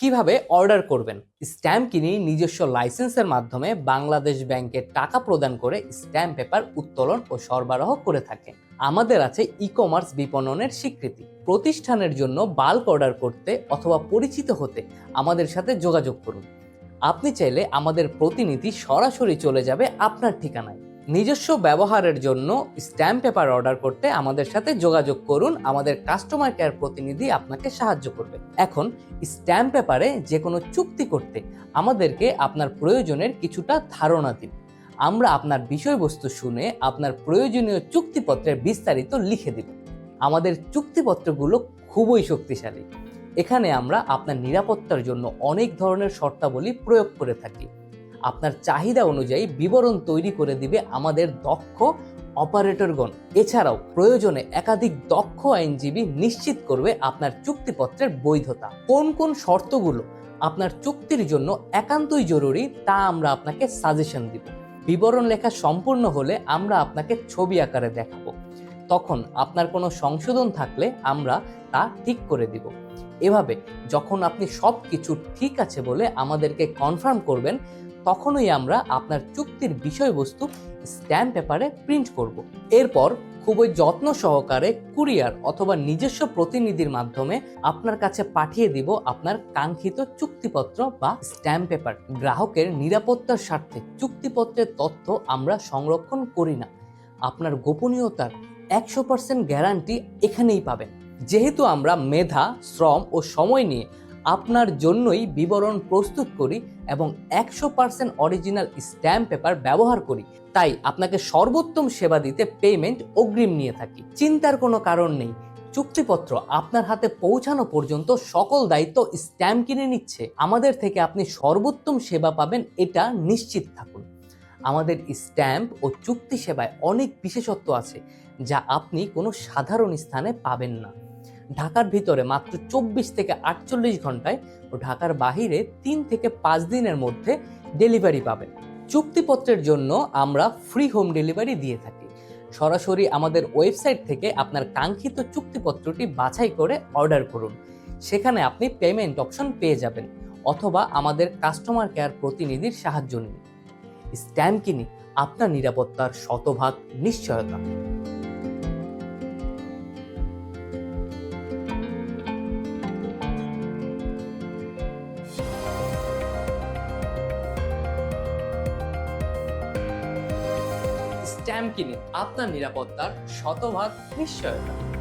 কীভাবে অর্ডার করবেন? স্ট্যাম্প কিনে নিজস্ব লাইসেন্সের মাধ্যমে বাংলাদেশ ব্যাংকে টাকা প্রদান করে স্ট্যাম্প পেপার উত্তোলন ও সরবরাহ করে থাকে। আমাদের আছে ই কমার্স বিপণনের স্বীকৃতি। প্রতিষ্ঠানের জন্য বাল্ক অর্ডার করতে অথবা পরিচিত হতে আমাদের সাথে যোগাযোগ করুন। আপনি চাইলে আমাদের প্রতিনিধি সরাসরি চলে যাবে আপনার ঠিকানায়। নিজস্ব ব্যবহারের জন্য স্ট্যাম্প পেপার অর্ডার করতে আমাদের সাথে যোগাযোগ করুন। আমাদের কাস্টমার কেয়ার প্রতিনিধি আপনাকে সাহায্য করবে। এখন স্ট্যাম্প পেপারে যে কোনো চুক্তি করতে আমাদেরকে আপনার প্রয়োজনের কিছুটা ধারণা দিন। আমরা আপনার বিষয়বস্তু শুনে আপনার প্রয়োজনীয় চুক্তিপত্রের বিস্তারিত লিখে দিব। আমাদের চুক্তিপত্রগুলো খুবই শক্তিশালী। এখানে আমরা আপনার নিরাপত্তার জন্য অনেক ধরনের শর্তাবলী প্রয়োগ করে থাকি। আপনার চাহিদা অনুযায়ী বিবরণ তৈরি করে দিবে আমাদের দক্ষ অপারেটরগণ। এছাড়াও প্রয়োজনে একাধিক দক্ষ আইনজীবী নিশ্চিত করবে আপনার চুক্তিপত্রের বৈধতা। কোন কোন শর্তগুলো আপনার চুক্তির জন্য একান্তই জরুরি তা আমরা আপনাকে সাজেশন দিব। বিবরণ লেখা সম্পূর্ণ হলে আমরা আপনাকে ছবি আকারে দেখাবো। তখন আপনার কোনো সংশোধন থাকলে আমরা তা ঠিক করে দিব। এভাবে যখন আপনি সব কিছু ঠিক আছে বলে আমাদেরকে কনফার্ম করবেন, তখনই আমরা আপনার চুক্তির বিষয়বস্তু স্ট্যাম্প পেপারে প্রিন্ট করব। এরপর খুবই যত্ন সহকারে কুরিয়ার অথবা নিজস্ব প্রতিনিধির মাধ্যমে আপনার কাছে পাঠিয়ে দিব আপনার কাঙ্ক্ষিত চুক্তিপত্র বা স্ট্যাম্প পেপার গ্রাহকের নিরাপত্তার স্বার্থে চুক্তিপত্রের তথ্য আমরা সংরক্ষণ করি না। আপনার গোপনীয়তার একশো পার্সেন্ট গ্যারান্টি এখানেই পাবেন। যেহেতু আমরা মেধা, শ্রম ও সময় নিয়ে আপনার জন্যই বিবরণ প্রস্তুত করি এবং একশো পার্সেন্ট অরিজিনাল স্ট্যাম্প পেপার ব্যবহার করি, তাই আপনাকে সর্বোত্তম সেবা দিতে পেমেন্ট অগ্রিম নিয়ে থাকি। চিন্তার কোনো কারণ নেই, চুক্তিপত্র আপনার হাতে পৌঁছানো পর্যন্ত সকল দায়িত্ব স্ট্যাম্প কিনে নিচ্ছে। আমাদের থেকে আপনি সর্বোত্তম সেবা পাবেন, এটা নিশ্চিত থাকুন। আমাদের স্ট্যাম্প ও চুক্তি সেবায় অনেক বিশেষত্ব আছে, যা আপনি কোনো সাধারণ স্থানে পাবেন না। ঢাকার ভিতরে মাত্র চব্বিশ থেকে আটচল্লিশ ঘন্টায় ও ঢাকার বাহিরে তিন থেকে পাঁচ দিনের মধ্যে ডেলিভারি পাবেন। চুক্তিপত্রের জন্য আমরা ফ্রি হোম ডেলিভারি দিয়ে থাকি। সরাসরি আমাদের ওয়েবসাইট থেকে আপনার কাঙ্ক্ষিত চুক্তিপত্রটি বাছাই করে অর্ডার করুন। সেখানে আপনি পেমেন্ট অপশন পেয়ে যাবেন, অথবা আমাদের কাস্টমার কেয়ার প্রতিনিধির সাহায্য নিন। স্ট্যাম্প কিনে আপনার নিরাপত্তার শতভাগ নিশ্চয়তা। স্ট্যাম্প কিনে আপনার নিরাপত্তার শতভাগ নিশ্চয়তা।